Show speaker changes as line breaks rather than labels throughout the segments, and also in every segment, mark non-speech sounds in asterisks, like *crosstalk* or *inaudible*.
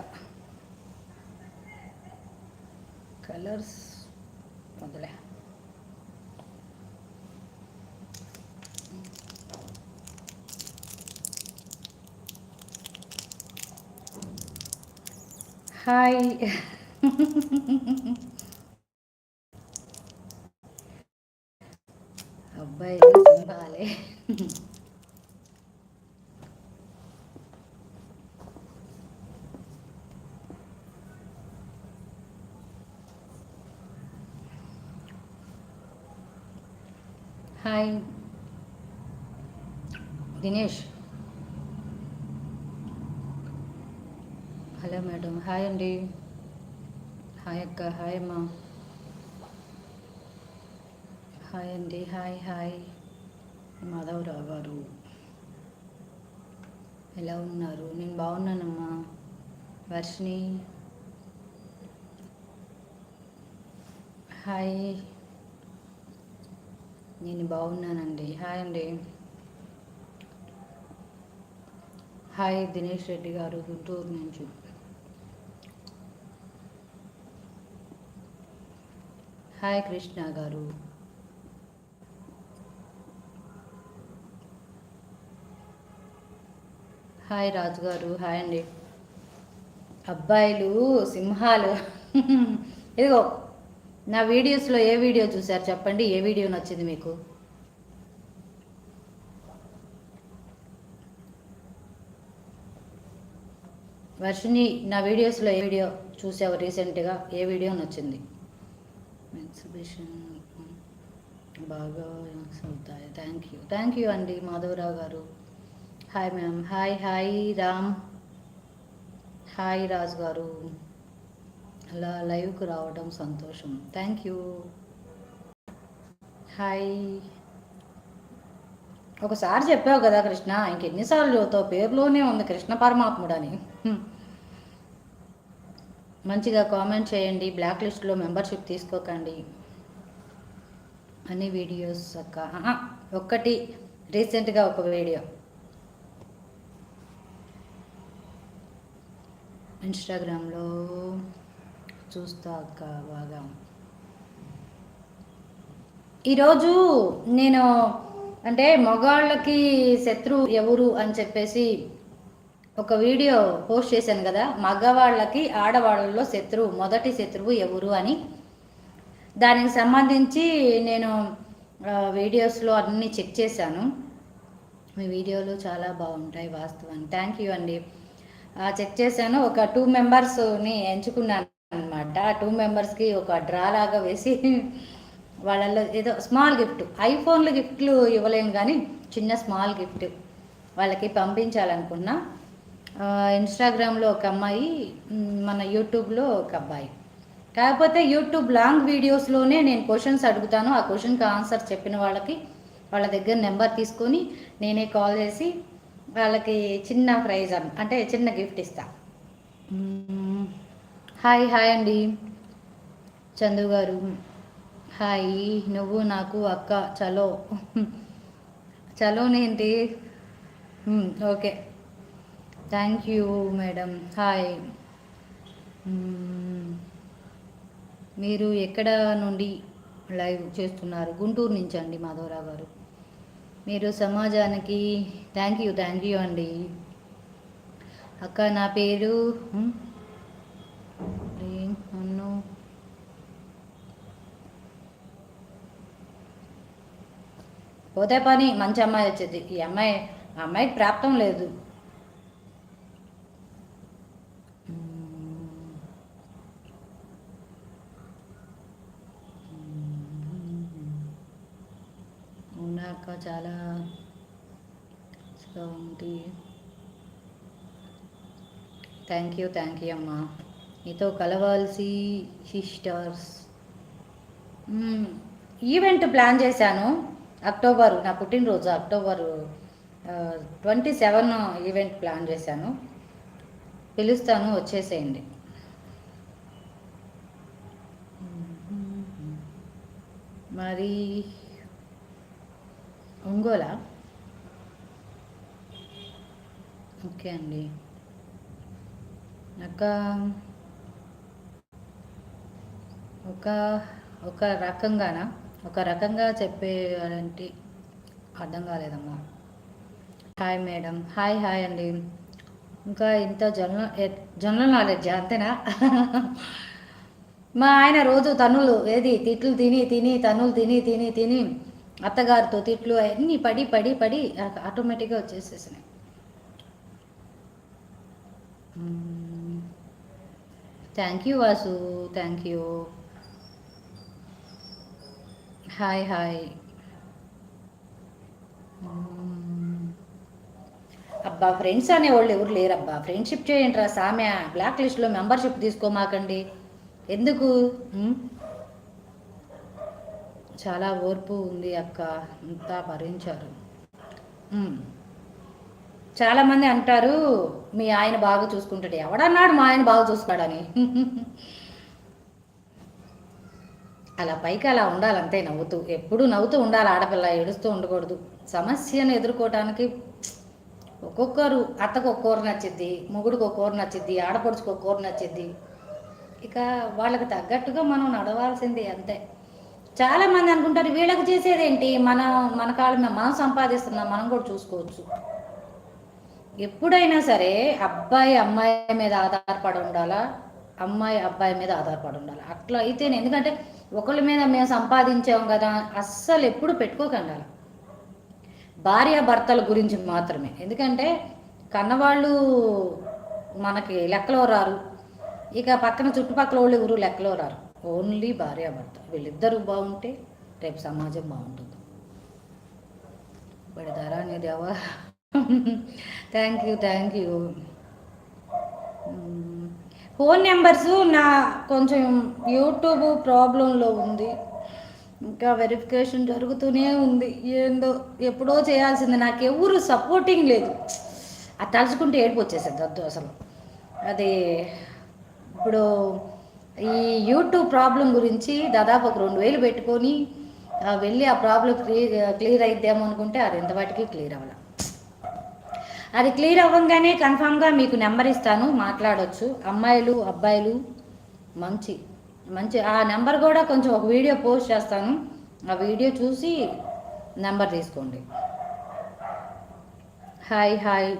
మెల్లగా కలర్స్ మొదలే హాయ్ అబ్బాయిలు సింహాలే hi. Dinesh. Hello madam. Hi అండి. హాయ్ అక్క. హాయ్ అమ్మా. హాయ్ అండి. Hi hi. మాధవరావు గారు. ఎలా ఉన్నారు? నేను బాగున్నానమ్మా. వర్షిని హాయ్. నేను బాగున్నానండి. హాయ్ అండి. హాయ్ దినేష్ రెడ్డి గారు గుంటూరు నుంచి. హాయ్ కృష్ణ గారు. హాయ్ రాజు గారు హాయ్ అండి. అబ్బాయిలు సింహాలు. *laughs* ఇదిగో నా వీడియోస్లో ఏ వీడియో చూసారు చెప్పండి ఏ వీడియో నచ్చింది మీకు? వర్షిని నా వీడియోస్లో ఏ వీడియో చూసావు రీసెంట్గా? ఏ వీడియో నచ్చింది? ఎగ్జిబిషన్ బాగా అవుతాయి. థ్యాంక్ యూ థ్యాంక్ యూ అండి మాధవరావు గారు. Hi ma'am hi hi Ram. Hi Raju గారు. అలా లైవ్కు రావడం సంతోషం. Thank you. హాయ్. ఒకసారి చెప్పావు కదా కృష్ణ ఇంకెన్నిసార్లు చదువుతావు పేరులోనే ఉంది కృష్ణ పరమాత్ముడు అని మంచిగా కామెంట్ చేయండి బ్లాక్ లిస్ట్లో మెంబర్షిప్ తీసుకోకండి అన్ని వీడియోస్ అక్క. ఒక్కటి రీసెంట్గా ఒక వీడియో. ఇన్స్టాగ్రామ్లో చూస్తా అక్క బాగా. ఈరోజు నేను అంటే మగాళ్ళకి శత్రువు ఎవరు అని చెప్పేసి ఒక వీడియో పోస్ట్ చేశాను కదా మగవాళ్ళకి ఆడవాళ్ళలో శత్రువు మొదటి శత్రువు ఎవరు అని. దానికి సంబంధించి నేను వీడియోస్లో అన్నీ చెక్ చేశాను. మీ వీడియోలు చాలా బాగుంటాయి వాస్తవాన్ని థ్యాంక్ యూ అండి. చెక్ చేశాను. ఒక టూ మెంబర్స్ని ఎంచుకున్నాను. అనమాట ఆ టూ మెంబర్స్కి ఒక డ్రా లాగా వేసి *laughs* వాళ్ళల్లో ఏదో స్మాల్ గిఫ్ట్ ఐఫోన్లు గిఫ్ట్లు ఇవ్వలేము కానీ చిన్న స్మాల్ గిఫ్ట్ వాళ్ళకి పంపించాలనుకున్నా. ఇన్స్టాగ్రామ్లో ఒక అమ్మాయి మన యూట్యూబ్లో ఒక అబ్బాయి. కాకపోతే యూట్యూబ్ లాంగ్ వీడియోస్లోనే నేను క్వశ్చన్స్ అడుగుతాను. ఆ క్వశ్చన్కి ఆన్సర్ చెప్పిన వాళ్ళకి వాళ్ళ దగ్గర నెంబర్ తీసుకొని నేనే కాల్ చేసి వాళ్ళకి చిన్న ప్రైజ్ అన్- అంటే చిన్న గిఫ్ట్ ఇస్తాను హాయ్ హాయ్ అండి. చందు గారు. హాయ్ నువ్వు నాకు అక్క చలో. చలోనేంటి? Okay. Thank you madam. Hi. మీరు ఎక్కడ నుండి లైవ్ చేస్తున్నారు? గుంటూరు నుంచి అండి మాధవరావు గారు. మీరు సమాజానికి థ్యాంక్ యూ థ్యాంక్ యూ అండి. అక్క నా పేరు మ్మ్. ఏం నన్ను పోతే పని మంచి అమ్మాయి వచ్చేది. ఈ అమ్మాయి ఆ అమ్మాయికి ప్రాప్తం లేదు. ఉన్నాక అక్క? చాలా సో ఉంది. థ్యాంక్ యూ థ్యాంక్ యూ అమ్మా. నీతో కలవాల్సి సిస్టర్స్. ఈవెంట్ ప్లాన్ చేశాను. అక్టోబర్ నా పుట్టినరోజు October twenty seven event plan చేశాను. పిలుస్తాను వచ్చేసేయండి. మరి ఒంగోలా? ఓకే అండి. ఒక ఒక ఒక రకంగానా? ఒక రకంగా చెప్పేయాలంటే అర్థం కాలేదమ్మా. Hi madam. హాయ్ హాయ్ అండి. ఇంకా ఇంత జనరల్ జనరల్ నాలెడ్జ్ అంతేనా? మా ఆయన రోజు తనులు ఏది? తిట్లు తిని తిని తనులు తిని తిని తిని అత్తగారితో తిట్లు అన్నీ పడి పడి పడి ఆటోమేటిక్గా వచ్చేసేసినాయి. Thank you Vasu. Thank you. Hi hi. అబ్బా ఫ్రెండ్స్ అనేవాళ్ళు ఎవరు లేరబ్బా. ఫ్రెండ్షిప్ చేయండి రా బ్లాక్ లిస్ట్లో మెంబర్షిప్ తీసుకోమాకండి. ఎందుకు? చాలా ఓర్పు ఉంది అక్క. అంతా భరించారు. చాలామంది అంటారు మీ ఆయన బాగా చూసుకుంటాడు. ఎవడన్నాడు మా ఆయన బాగా చూసుకున్నాడని? *laughs* అలా పైకి అలా ఉండాలంతే నవ్వుతూ. ఎప్పుడు నవ్వుతూ ఉండాలి. ఆడపిల్ల ఏడుస్తూ ఉండకూడదు. సమస్యను ఎదుర్కోవటానికి ఒక్కొక్కరు అత్తకు ఒక కూర నచ్చిద్ది మొగుడికి ఒక కూర నచ్చిద్ది ఆడపడుచుకు ఒక కూర నచ్చిద్ది. ఇక వాళ్ళకి తగ్గట్టుగా మనం నడవాల్సింది అంతే. చాలామంది అనుకుంటారు వీళ్ళకి చేసేదేంటి మన మన కాళ్ళ మనం సంపాదిస్తున్నాం మనం కూడా చూసుకోవచ్చు. ఎప్పుడైనా సరే అబ్బాయి అమ్మాయి మీద ఆధారపడి ఉండాలా? అమ్మాయి అబ్బాయి మీద ఆధారపడి ఉండాలి? అట్లా అయితేనే. ఎందుకంటే ఒకళ్ళ మీద మేము సంపాదించాం కదా అస్సలు ఎప్పుడు పెట్టుకోకండి అలా భార్య భర్తల గురించి మాత్రమే. ఎందుకంటే కన్నవాళ్ళు మనకి లెక్కలో రారు. ఇక పక్కన చుట్టుపక్కల వాళ్ళు ఎవరు లెక్కలో రారు. ఓన్లీ భార్య భర్త. వీళ్ళిద్దరూ బాగుంటే రేపు సమాజం బాగుంటుంది. పెడతారా నీ దేవా. Thank you thank you phone numbers నా కొంచెం యూట్యూబ్ ప్రాబ్లంలో ఉంది. ఇంకా వెరిఫికేషన్ జరుగుతూనే ఉంది. ఏందో ఎప్పుడో చేయాల్సింది. నాకు ఎవరు సపోర్టింగ్ లేదు. అది తలుచుకుంటే ఏడుపు వచ్చేసేది వద్దు అసలు. అది ఇప్పుడు ఈ యూట్యూబ్ ప్రాబ్లం గురించి దాదాపు ఒక రెండు వేలు పెట్టుకొని వెళ్ళి ఆ ప్రాబ్లం క్లియర్ క్లియర్ అయిద్దామనుకుంటే అది ఎంతవాటికి క్లియర్ అవ్వాలి. అది క్లియర్ అవ్వగానే కన్ఫామ్గా మీకు నెంబర్ ఇస్తాను మాట్లాడొచ్చు. అమ్మాయిలు అబ్బాయిలు మంచి మంచి ఆ నెంబర్ కూడా కొంచెం ఒక వీడియో పోస్ట్ చేస్తాను. ఆ వీడియో చూసి నెంబర్ తీసుకోండి. Hi hi.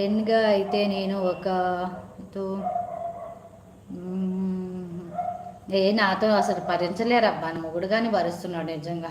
రెండుగా అయితే నేను ఒక తో ఏ నాతో అసలు భరించలేరు అబ్బా మొగుడు కానీ భరిస్తున్నాడు నిజంగా.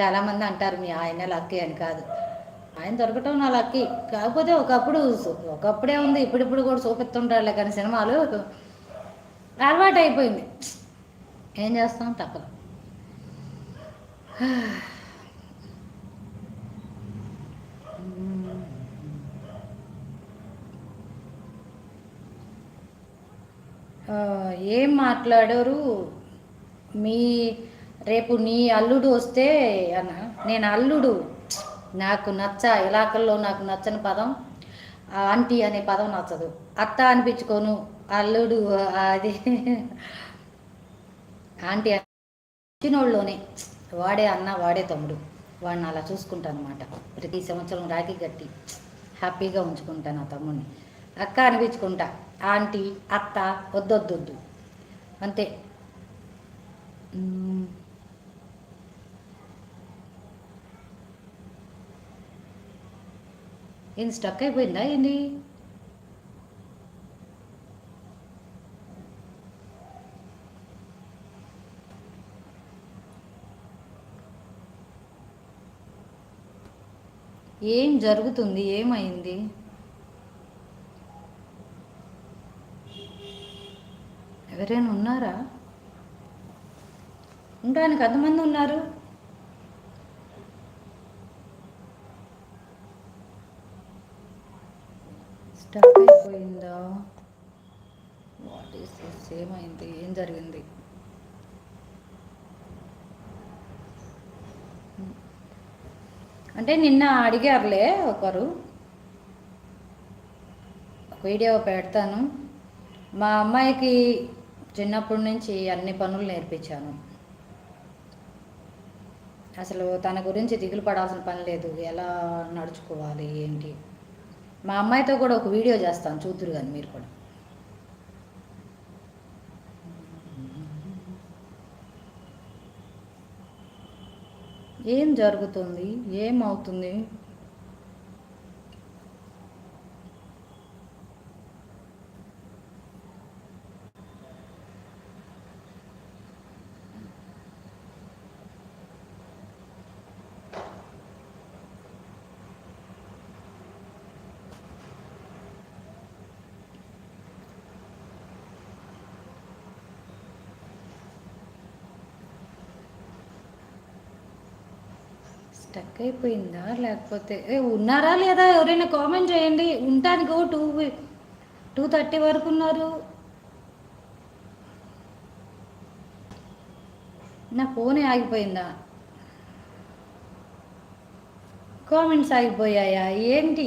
చాలామంది అంటారు మీ ఆయన లక్కీ అని కాదు. ఆయన దొరకటం నా లక్కీ. కాకపోతే ఒకప్పుడు ఒకప్పుడే ఉంది ఇప్పుడిప్పుడు కూడా చూపిస్తుంటారులే కానీ సినిమాలు అలవాటు అయిపోయింది. ఏం చేస్తాం? తప్పదు. ఏం మాట్లాడారు? మీ రేపు నీ అల్లుడు వస్తే అన్న నేను అల్లుడు. నాకు నచ్చ ఇలాకల్లో నాకు నచ్చని పదం ఆ ఆంటీ అనే పదం నచ్చదు. అత్త అనిపించుకోను అల్లుడు అది. ఆంటీ వచ్చినోళ్ళలోనే వాడే అన్న వాడే తమ్ముడు. వాడిని అలా చూసుకుంటాను అనమాట ప్రతి సంవత్సరం రాఖీ కట్టి హ్యాపీగా ఉంచుకుంటాను ఆ తమ్ముడిని. అక్క అనిపించుకుంటా ఆంటీ అత్త వద్దొద్దొద్దు. అంతే. ఏంది స్టక్ అయిపోయిందా ఏంది? ఏం జరుగుతుంది? ఏమైంది? ఎవరైనా ఉన్నారా? ఉండడానికి అంతమంది ఉన్నారు. స్టక్ అయిపోయిందా వాట్ ఈస్ దిస్? ఏమైంది? ఏం జరిగింది? అంటే నిన్న అడిగారులే ఒకరు. వీడియో పెడతాను. మా అమ్మాయికి చిన్నప్పటి నుంచి అన్ని పనులు నేర్పించాను. అసలు తన గురించి దిగులు పడాల్సిన పని లేదు. ఎలా నడుచుకోవాలి? ఏంటి? మా అమ్మాయితో కూడా ఒక వీడియో చేస్తాను చూతురు కానీ మీరు కూడా. ఏం జరుగుతుంది? ఏమవుతుంది స్టక్ అయిపోయిందా లేకపోతే ఉన్నారా లేదా? ఎవరైనా కామెంట్ చేయండి. ఉంటానికో టూ టూ థర్టీ వరకు ఉన్నారు. నా ఫోనే ఆగిపోయిందా? కామెంట్స్ ఆగిపోయాయా? ఏంటి?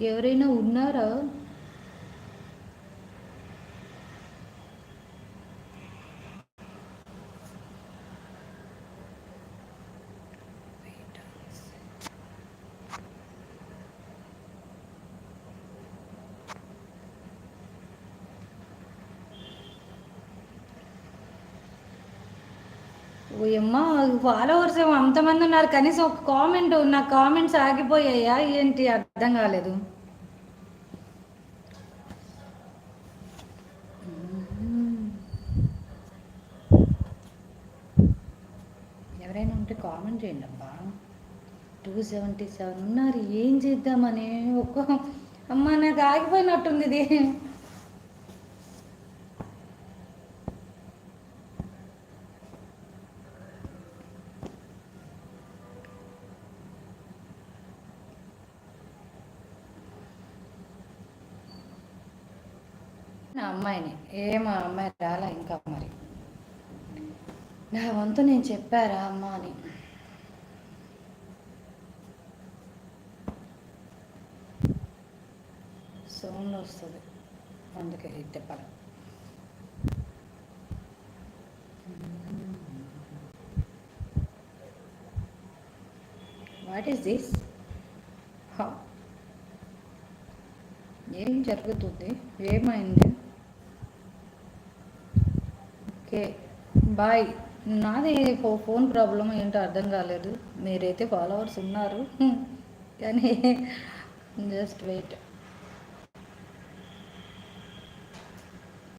ఎవరైనా ఉన్నారా? ఓయమ్మా ఫాలోవర్స్ ఏమో అంతమంది ఉన్నారు. కనీసం ఒక కామెంట్ నా కామెంట్స్ ఆగిపోయాయా ఏంటి? అర్థం కాలేదు. ఎవరైనా ఉంటే కామెంట్ చేయండి అబ్బా. టూ సెవెంటీ సెవెన్ ఉన్నారు. ఏం చేద్దామని ఒక్క అమ్మ నాకు ఆగిపోయినట్టుంది ఇది. నా అమ్మాయిని. ఏమో అమ్మాయి రాలా ఇంకా మరి? నా వంతు నేను చెప్పారా అమ్మ అని. సౌండ్ వస్తుంది. అందుకే ఇది తిప్పాలి వాట్ ఈస్ దిస్ ఏం జరుగుతుంది? ఏమైంది? ఓకే. బాయ్. నాది ఫో ఫోన్ ప్రాబ్లం ఏంటో అర్థం కాలేదు. మీరైతే ఫాలోవర్స్ ఉన్నారు. కానీ జస్ట్ వెయిట్.